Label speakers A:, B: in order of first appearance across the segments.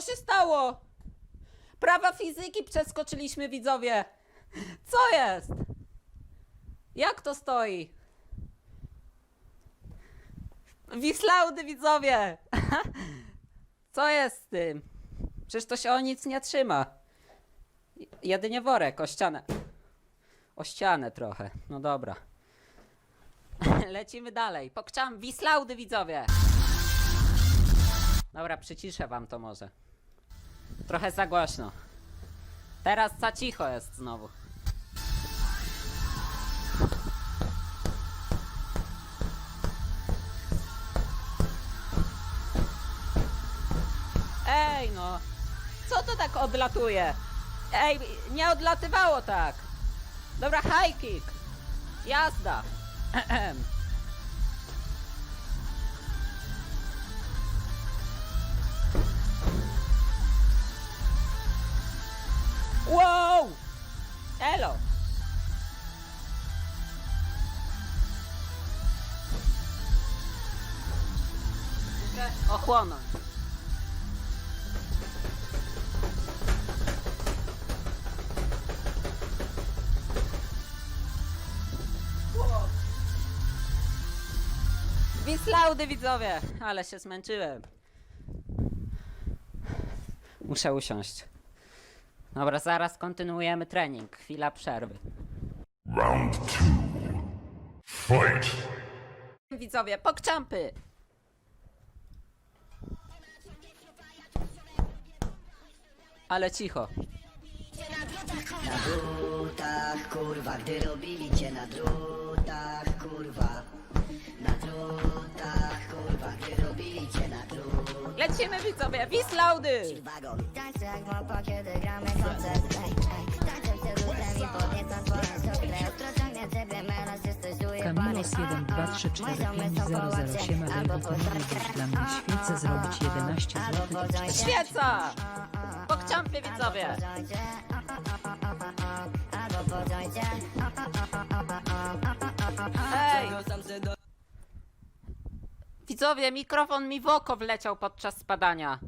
A: się stało? Prawa fizyki przeskoczyliśmy, widzowie. Co jest? Jak to stoi? Wislaudy, widzowie! Co jest z tym? Przecież to się o nic nie trzyma. Jedynie worek o ścianę. O ścianę trochę. No dobra. Lecimy dalej. Pokczam Wislaudy, widzowie! Dobra, przyciszę wam to może. Trochę za głośno. Teraz za cicho jest znowu. Ej no! Co to tak odlatuje? Ej, nie odlatywało tak! Dobra, high kick! Jazda! Ehem. Muszę ochłonąć. Wislaudy widzowie! Ale się zmęczyłem. Muszę usiąść. Dobra, zaraz kontynuujemy trening. Chwila przerwy.
B: Round two. Fight!
A: Widzowie, pokczampy! Ale cicho.
C: Na drutach, kurwa, gdy robili cię na drutach, kurwa. Na drutach, kurwa, gdy robili cię na drutach.
A: Lecimy widzowie, Wislaudy!
C: Wagon.
D: Tańczę jak mapa, kiedy gramy koncert ej, ej. Tańczę przed lustrem i podniecam ciągnie ciebie jesteś
E: Kamilos 1, 2, 3, 4, 5, 0, 0, 7, albo pomogłeś dla mnie świecę zrobić 11 zł.
A: Świeca! Pokczampy widzowie!
D: Podziąjcie, albo podziąjcie
A: Ej! Widzowie, mikrofon mi w oko wleciał podczas spadania.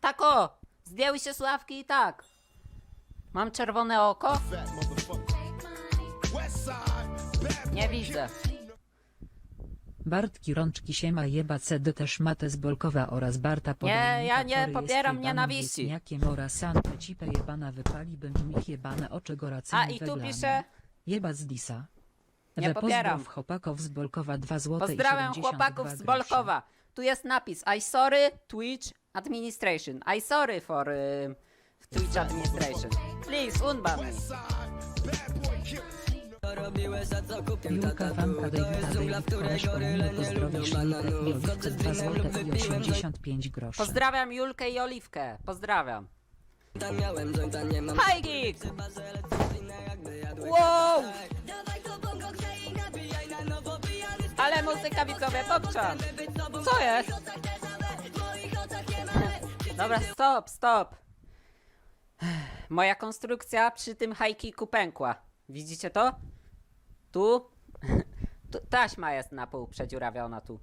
A: Tak o! Zdjęły się sławki i tak. Mam czerwone oko? Nie widzę.
E: Bartki rączki siema jeba CD też Matę z Bolkowa oraz Barta Podajnika,
A: ja nie
E: który
A: popieram
E: jest
A: nienawiści.
E: jebanym wieśniakiem oraz Santę cipę jebana wypali będzie mi jebane oczy goracymi
A: A i tu
E: weglami.
A: pisze...
E: Jeba z Disa.
A: Nie
E: We
A: popieram.
E: pozdrow chłopaków z Bolkowa 2 zł
A: Pozdrawiam chłopaków z Bolkowa. Tu jest napis I sorry Twitch administration. I sorry for y, Twitch administration. Please unban
E: Julka pomimo pozdrowisz Julkę i Oliwkę 2 zł i 85 groszy.
A: Pozdrawiam Julkę i Oliwkę. Pozdrawiam. High kick! Wow! Ale muzyka widzowie, pokczam! Co jest? Dobra, stop, stop. Moja konstrukcja przy tym high kicku pękła. Widzicie to? Tu? tu taśma jest na pół przedziurawiona tu.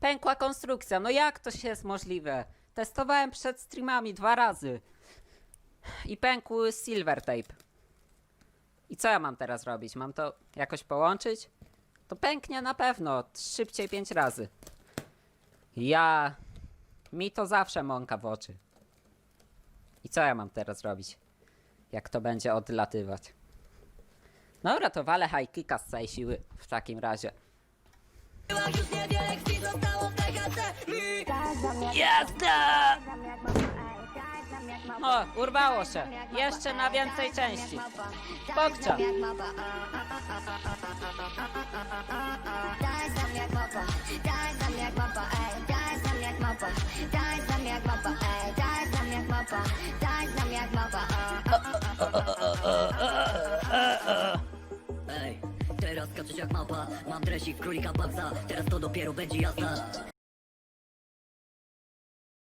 A: Pękła konstrukcja, no jak to się jest możliwe? Testowałem przed streamami dwa razy. I pękł silver tape. I co ja mam teraz robić? Mam to jakoś połączyć? To pęknie na pewno, szybciej pięć razy. Ja... Mi to zawsze mąka w oczy. I co ja mam teraz robić? Jak to będzie odlatywać? Dobra, to walę high kicka z całej siły w takim razie. Jazda! O, urwało się. Jeszcze na więcej części. Pokczam.
C: Skaczesz jak mapa, mam dresik królika Babsa, teraz to dopiero będzie jazda.